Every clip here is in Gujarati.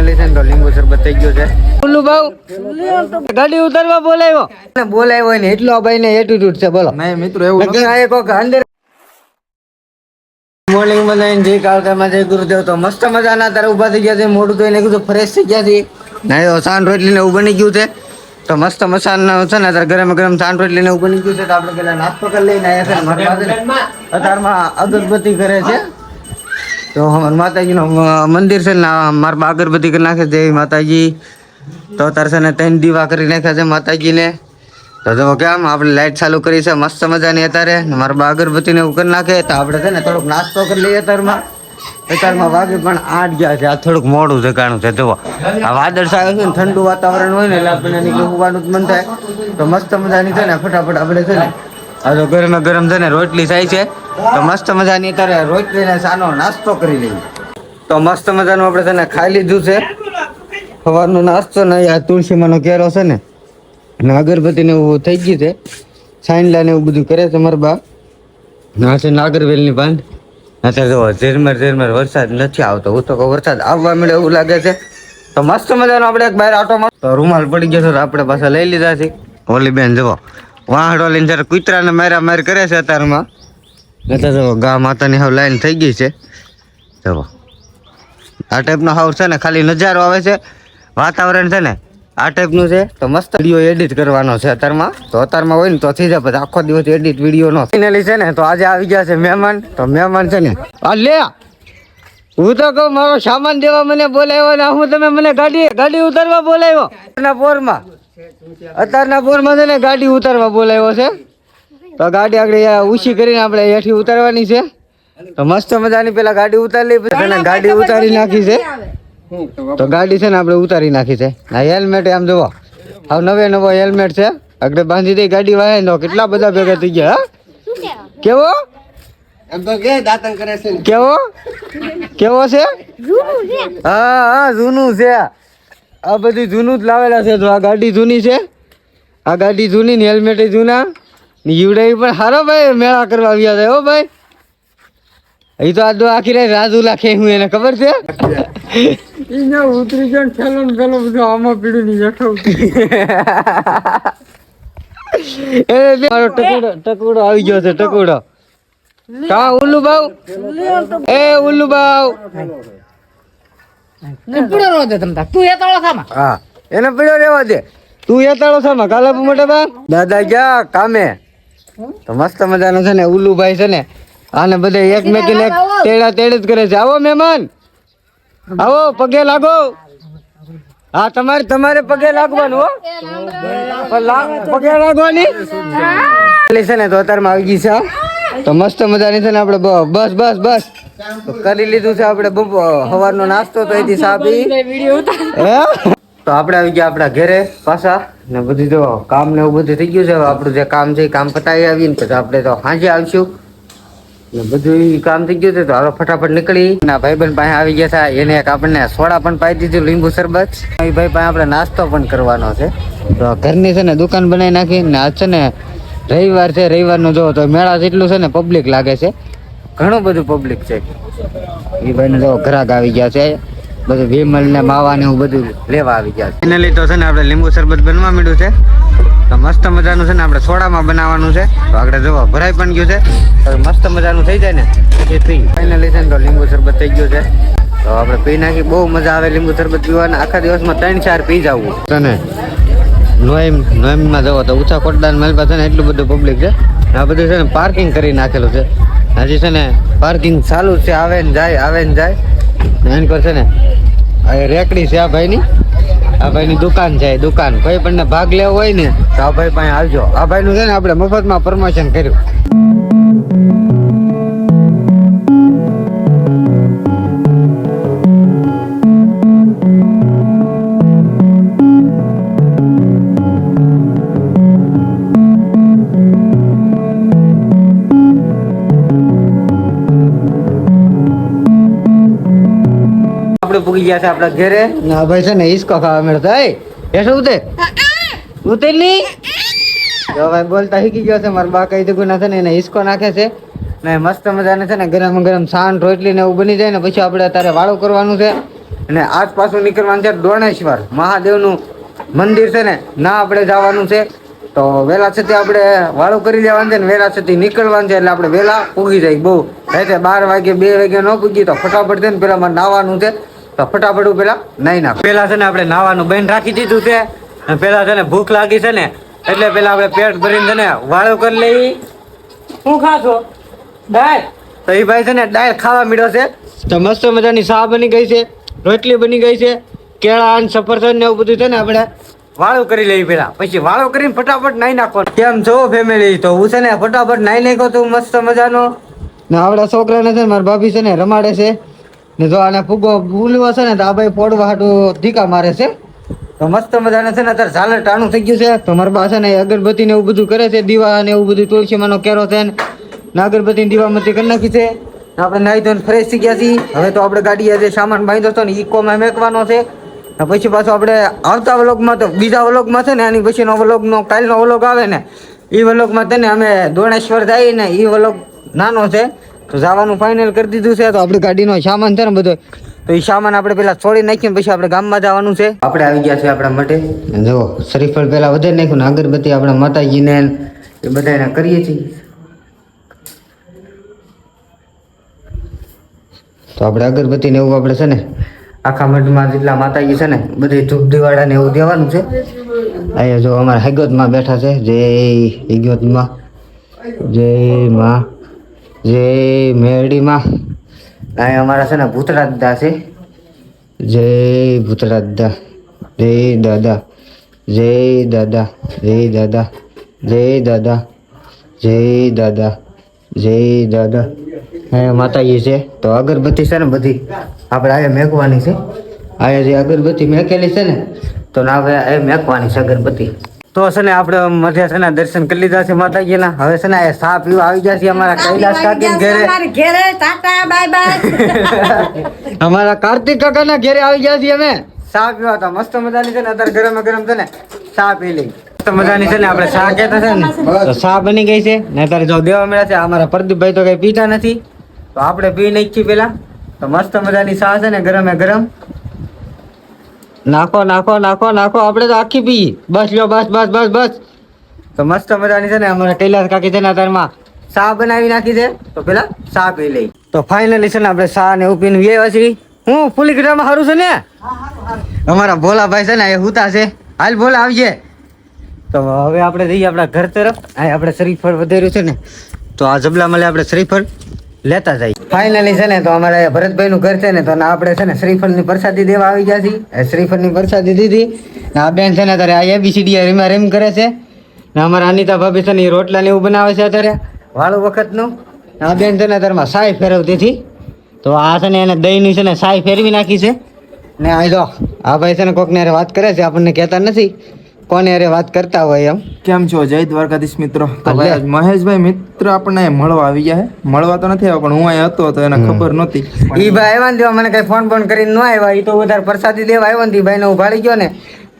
ફાઇનલી છે ને તો લીંબુ શરબત થઈ ગયું છે. ઉલ્લુ ભાવ ગાડી ઉતારવા બોલાવ્યો. ને બોલાવ્યો ને એટલો ભાઈ ને એટીટ્યુડ છે બોલો. નહીં મિત્રો એવું આ એક અંદર મોર્નિંગ જઈને જય કાળકામાં જય ગુરુદેવ. તો મસ્ત મજાના તારે ઊભા થઈ ગયા છે મોઢું ધોઈને કીધું ફ્રેશ થઈ ગયા છે. ના તો સાંજ રોટલી ને એવું બની ગયું છે. તો મસ્ત મસાલા છે ને અત્યારે ગરમ ગરમ સાંજ રોટલી ને એવું બની ગયું છે. તો આપણે પેલા નાસ્તો કરી લઈને આવ્યા છે અત્યારમાં અગરબત્તી કરે છે. તો માતાજીનું મંદિર છે ને મારા બા અગરબત્તી કરી નાખે જય માતાજી. તો અત્યારે છે ને ત્રણ દીવા કરી નાખ્યા છે માતાજીને. તો તો કેમ, આપણે લાઇટ ચાલુ કરી છે, મસ્ત મજાની અત્યારે. મારા બા અગરબત્તીને એવું કરી નાખે, તો આપણે છે ને થોડોક નાસ્તો કરી લઈએ અત્યારમાં. અત્યારમાં વાગે પણ આઠ ગયા છે, આ થોડુંક મોડું છે છે, જુઓ. આ વાદળ સારું છે ને, ઠંડુ વાતાવરણ હોય ને એટલે આપણને નીકળી જ મન થાય. તો મસ્ત મજાની છે ને, ફટાફટ આપણે છે ને આ તો ગરમે ગરમ છે ને રોટલી થાય છે, તો મસ્ત મજાની અત્યારે રોટલીને સાનો નાસ્તો કરી લઈએ. તો મસ્ત મજાનું આપણે છે ને ખાઈ લીધું છે. સવારનો નાસ્તો ને આ તુલસીમાંનો કેરો છે ને, અને અગરબત્તી ને એવું થઈ ગયું છે. સાઈનલા ને એવું બધું કરે છે મારા બા. ના છે નાગરવેલની બાંધ અત્યારે જો ઝેરમેર ઝેરમેર વરસાદ નથી આવતો, હું તો વરસાદ આવવા મળે એવું લાગે છે. તો મસ્ત મજાનો આપણે એક બહાર આટો તો રૂમાલ પડી ગયો છે, તો આપણે પાછા લઈ લીધા છે. હોલી બેન જુઓ વાહડો લઈને જયારે કૂતરાને માર્યા માર કરે છે અત્યારમાં એટલે જો ગા માતાની હાવ લાઈન થઈ ગઈ છે. જવો આ ટાઈપનો હાવ છે ને ખાલી નજારો આવે છે. વાતાવરણ છે ને, આ ટાઈપનું છે તો મસ્ત વીડિયો એડિટ કરવાનો છે અત્યારમાં તો અત્યારમાં હોય ને તો થઈ જાય, પછી આખો દિવસ એડિટ વીડિયો નો. ફાઇનલી છે ને, તો આજે આવી ગયા છે મહેમાન. તો મહેમાન છે ને, આ લે. હું તો કહું, મારો સામાન દેવા મને બોલાવ્યો ને, હું તમે મને ગાડી ગાડી ઉતારવા બોલાવ્યો. પોરમાં. અત્યારના પોરમાં છે ને ગાડી ઉતારવા બોલાવ્યો છે. તો ગાડી આગળ ઉછી કરીને આપણે અહીંયાથી ઉતારવાની છે. તો મસ્ત મજાની પેલા ગાડી ઉતારી લઈ ગાડી ઉતારી નાખી છે. તો ગાડી છે ને આપણે ઉતારી નાખી છે. આ હેલ્મેટ આમ જુઓ. હવે નવે નવો હેલ્મેટ છે. આગળ બાંધી દઈ ગાડી વાહે તો કેટલા બધા ભેગા થઈ ગયા હા? કેવો? એમ તો કે દાતન કરે છે? કેવો કેવો છે. હા હા જૂનું છે. આ બધી જૂનું જ લાવેલા છે. તો આ ગાડી જૂની છે આ ગાડી જૂની ને હેલ્મેટ જૂના. ને પણ સારો ભાઈ મેળા કરવા આવ્યા છે હો ભાઈ. એ તો આ તો આખી રાત રાજુ લાખે હું એને ખબર છે? ઈને ઉતરી ગયો ને ઠેલો ને પેલો બધો આમાં પીડું ની જઠો એ મારો ટકુડો ટકુડો આવી ગયો છે ટકુડો. કા ઉલ્લુ બાવ એ ઉલ્લુ બાવ હા એને પડ્યો રેવા દે. તું એતાળો સામા કાલા મોટા બા દાદા ગયા કામે. તો મસ્ત મજાનો છે ને ઉલ્લુભાઈ છે ને આને બધે એક મેકીને એક તેડા તેડ જ કરે છે. આવો મહેમાન. આવો પગે લાગો. હા તમારે તમારે પગે લાગવાનું હો. પગે લાગવાની. એટલે છે ને તો અત્યારમાં આવી ગઈ છે. તો મસ્ત મજાની છે ને આપણે બસ બસ બસ. કરી લીધું છે આપણે સવારનો નાસ્તો તો એથી સા તો. આપણે આવી ગયા આપણા ઘરે પાછા. ને બધું જો કામ ને એવું બધું થઈ ગયું છે. આપણું જે કામ છે કામ પતાવી આવીને પછી આપણે તો સાંજે આવશું. ને બધું કામ થઈ ગયું છે તો હાલો ફટાફટ નીકળી. ના ભાઈબંધ પાસે આવી ગયા હતા એને એક આપણને સોડા પણ પાઈ દીધું લીંબુ શરબત. ભાઈ પાસે આપણે નાસ્તો પણ કરવાનો છે. તો ઘરની છે ને દુકાન બનાવી નાખી. ને આજ છે ને રવિવાર છે રવિવારનું જોવો તો મેળા જેટલું છે ને પબ્લિક લાગે છે. ઘણું બધું પબ્લિક છે. એ ભાઈને જો ઘરાક આવી ગયા છે. બધું વિમલ ને માવા ને એવું બધું લેવા આવી ગયા છે. ફાઇનલી તો છે ને આપણે લીંબુ શરબત બનવા માંડ્યું છે. તો મસ્ત મજાનું છે ને આપણે સોડામાં બનાવવાનું છે. તો આગળ જોવા ભરાઈ પણ ગયું છે. તો મસ્ત મજાનું થઈ જાય ને એ પી ફાઇનલી છે ને તો લીંબુ શરબત થઈ ગયું છે. તો આપણે પી નાખી બહુ મજા આવે લીંબુ શરબત પીવાના. આખા દિવસમાં ત્રણ ચાર પી જવું છે ને નોએમ નોએમમાં જવો તો ઊંચા કોટડાન મેલપા છે ને એટલું બધું પબ્લિક છે. આ બધું છે ને પાર્કિંગ કરી નાખેલું છે. હજી છે ને પાર્કિંગ ચાલુ છે, આવે ને જાય, આવે ને જાય. એન પર છે ને આ રેકડી છે આ ભાઈની. આ ભાઈની દુકાન છે દુકાન. કોઈ પણ ભાગ લેવો હોય ને તો આ ભાઈ પાસે આવજો. આ ભાઈનું છે ને આપણે મફતમાં પ્રમોશન કર્યું. ગયા છે આપણા ઘરે. ના ભાઈ છે ને ઈસકો ખાવા મળતો એ એ શું ઉતે ઉતેરની જો ભાઈ બોલતા શીખી ગયો છે મારા બા કઈ દુગુના છે ને એને ઈસકો નાખે છે. ને મસ્ત મજાને છે ને ગરમ ગરમ સાંજ રોટલી ને એવું બની જાય ને પછી આપણે અત્યારે વાળું કરવાનું છે. અને આસપાસનું નીકળવાનું છે ડોણેશ્વર. મહાદેવનું મંદિર છે ને ના આપણે જવાનું છે. તો વહેલા છતી આપણે વાળું કરી લેવાનું છે ને વહેલા છતી નીકળવાનું છે એટલે આપણે વહેલા પૂગી જાય. બહુ રાતે બાર વાગે બે વાગે ન પૂગી તો ફટાફટ છે ને પેલા મારે નાવાનું છે. તો ફટાફટ પેલા નહીં ના પેલા છે ને આપણે નાવાનું બેન રાખી દીધું છે. અને પેલા છે ને ભૂખ લાગી છે ને એટલે પેલા આપણે પેટ ભરીને છે ને વાળો કરી લઈ. શું ખાશો? દાળ? તો એ ભાઈ છે ને દાળ ખાવા મળ્યો છે. તો મસ્ત મજાની શાહ બની ગઈ છે રોટલી બની ગઈ છે કેળા અને સફરજન ને એવું બધું છે ને આપણે વાળો કરી લઈએ પેલા. પછી વાળો કરીને ફટાફટ નાઈ નાખો કેમ છો ફેમિલી તો હું છે ને ફટાફટ નાઈ નાખો તું મસ્ત મજાનો. ને આપણા છોકરાને છે ને મારા ભાભી છે ને રમાડે છે. ને જો આને ફૂગો ભૂલવો છે ને, તો આ ભાઈ પોડવા હાટું ધીકા મારે છે. તો મસ્ત મજાને છે ને, અત્યારે ઝાલર ટાણું થઈ ગયું છે. તો મારા પાસે ને અગરબત્તી ને એવું બધું કરે છે, દીવા ને એવું બધું, તુલસીમાંનો કેરો છે ને અગરબત્તી ની કરી નાખી છે. આપણે નાહી ધોઈને ફ્રેશ થઈ ગયા છીએ. હવે તો આપણે ગાડી આજે સામાન બાંધ્યો હતો ને ઇકોમાં મેકવાનો છે. પછી પાછું આપણે આવતા વ્લોગમાં તો, બીજા વ્લોગમાં છે ને, આની પછીનો વ્લોગનો કાલનો વ્લોગ આવે ને એ વ્લોગમાં તેને અમે દોણેશ્વર જઈએ ને એ વ્લોગ નાનો છે. તો જવાનું ફાઇનલ કરી દીધું છે તો આપણી ગાડીનો સામાન છે ને બધો તો એ સામાન આપણે પેલા છોડી નાખીએ પછી આપણે ગામમાં જવાનું છે. આપણે આવી ગયા છે આપણા માટે જો શરીફળ પેલા વધારે નાખ્યું ને અગરબત્તી આપણા માતાજીને એ બધાને કરીએ છીએ. તો આપણે અગરબત્તી ને એવું આપણે છે ને આખા મઢમાં જેટલા માતાજી છે ને બધી ધૂપ દિવાળા ને એવું દેવાનું છે. અહીંયા જો અમારા હૈગોતમાં બેઠા છે જય હૈગોતમાં જય માં. જય મેરડીમાં અહીંયા અમારા છે ને ભૂતરા દાદા છે. જય ભૂતરા દાદા જય દાદા જય દાદા જય દાદા જય દાદા જય દાદા જય દાદા. અહીંયા માતાજી છે. તો અગરબત્તી છે ને બધી આપણે અહીંયા મેકવાની છે. અહીંયા જે અગરબત્તી મેકેલી છે ને, તો ના એ મેકવાની છે અગરબત્તી. તો છે ને આપણે મધ્ય છે ને દર્શન કરી લીધા છે માતાજીના. હવે છે ને સા પીવા આવી ગયા છે અમારા કૈલાસ કાકી ઘરે. ઘરે. Tata bye bye. અમારા કાર્તિક કાકાના ઘરે આવી ગયા છીએ અમે. સા પીવા તો મસ્ત મજાની છે ને અત્યારે ગરમ ગરમ છે ને સા પી લઈ. મસ્ત મજાની છે ને આપણે ચા કહેતા છે ને. તો ચા બની ગઈ છે. ને અત્યારે જો દેવા મળ્યા છે અમારા પ્રદીપભાઈ તો કઈ પીતા નથી. તો આપણે પી નાખીએ પેલા તો મસ્ત મજાની સા છે ને ગરમે ગરમ. નાખો નાખો નાખો નાખો. આપણે તો આખી પી બસ, લ્યો, બસ બસ બસ બસ. તો મસ્ત મજાની છે ને અમારા કૈલાસ કાકી છે ને અત્યારમાં ચા બનાવી નાખી છે. તો પેલા ચા પી લઈ તો ફાઇનલી છે ને આપણે ચા ને એવું પીને વ્યવા હું ફૂલી ગીટામાં સારું છે ને? અમારા ભોલાભાઈ છે ને એ હુતા છે. હાલ ભોલા, આવજે. તો હવે આપણે જઈએ આપણા ઘર તરફ. આ આપણે શ્રીફળ વધેર્યું છે ને. તો આ જબલા મળે આપણે શ્રીફળ. લેતા જઈએ ફાઇનલી છે ને, તો અમારે ભરતભાઈ નું ઘર છે ને, તો ના આપણે છે ને શ્રીફળની પ્રસાદી દેવા આવી ગયા છીએ. એ શ્રીફળની પ્રસાદી દીધી. ને આ બેન છે ને અત્યારે આ એબીસીડી રીમા રેમ કરે છે. ને અમારા અનિતા ભાભી છે ને એ રોટલા ને એવું બનાવે છે અત્યારે. વાળું વખતનું. ને આ બેન છે ને અત્યારમાં સાય ફેરવતી હતી તો આ છે ને એને દહીંની છે ને સાય ફેરવી નાખી છે. ને આ જો, આ ભાઈ છે ને કોકને વાત કરે છે, આપણને કહેતા નથી. કોને અરે વાત કરતા હોય એમ? કેમ છો? જય દ્વારકાધીશ મિત્રો. તો ભાઈ મહેશભાઈ મિત્ર આપણને મળવા આવી ગયા મળવા તો નથી આવ્યા પણ હું અહીંયા હતો તો એને ખબર નહોતી. ઈ ભાઈ આવ્યા ને મને કઈ ફોન ફોન કરીને ન આવ્યા. ઈ તો વધારે પ્રસાદી દેવા આવ્યો ને ભાઈ ને ઉભાડી ગયો ને.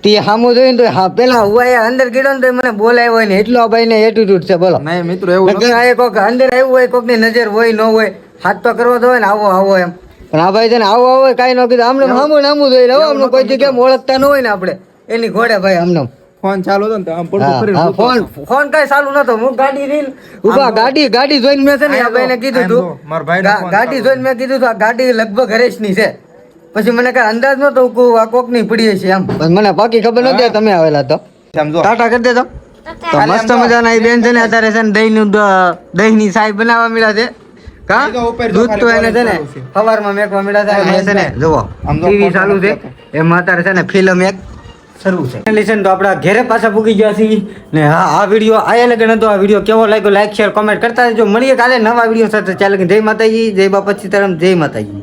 તે હામું જોઈને તો હા પેલા હું અહીંયા અંદર ગીડો ને તો મને બોલાય હોય ને એટલો આ ભાઈને એટીટ્યુડ છે બોલો. નહીં મિત્રો એવું કોક અંદર આવ્યું હોય કોકની નજર હોય ન હોય હાથ તો કરવો તો હોય ને આવો આવો એમ. પણ આ ભાઈ છે ને આવો આવો કાંઈ ન કીધું. આમને સામું નામું જોઈ રહ્યો આમનું કોઈ જગ્યાએ ઓળખતા ન હોય ને આપણે. એની ઘોડે ભાઈ આમને ફોન ચાલુ હતો ને તો આમ પડતું ફોન. ફોન કઈ ચાલુ નતો. હું ગાડી રીલ ઊભા ગાડી ગાડી જોઈને મેં છે ને આ આમ ભાઈને કીધું તું. મારા ભાઈ ગાડી જોઈને મેં કીધું તું આ ગાડી લગભગ હરેશની છે. પછી મને કઈ અંદાજ નતો કે આ કોકની પડી હશે એમ. પણ મને પાકી ખબર નતી તમે આવેલા તો. સમજો ટાટા કરી દેજો. તો મસ્ત મજાના એ બેન છે ને અત્યારે છે ને દહીંનું દહીં ની સાઈ બનાવવા મળ્યા છે. કા? દૂધ તો એને છે ને સવારમાં મેકવા મળ્યા છે. ને જુઓ. ટીવી ચાલુ છે. એમાં અત્યારે છે ને ફિલ્મ એક. શરૂ છે. તો આપણા ઘેરે પાછા પૂકી ગયા છીએ. ને હા, આ વીડિયો આયા લગન હતો. આ વીડિયો કેવો લાગ્યો? લાઈક શેર કોમેન્ટ કરતા જો મળીએ કાલે નવા વીડિયો સાથે. ચાલે જય માતાજી, જય બાપા સીતારામ, જય માતાજી.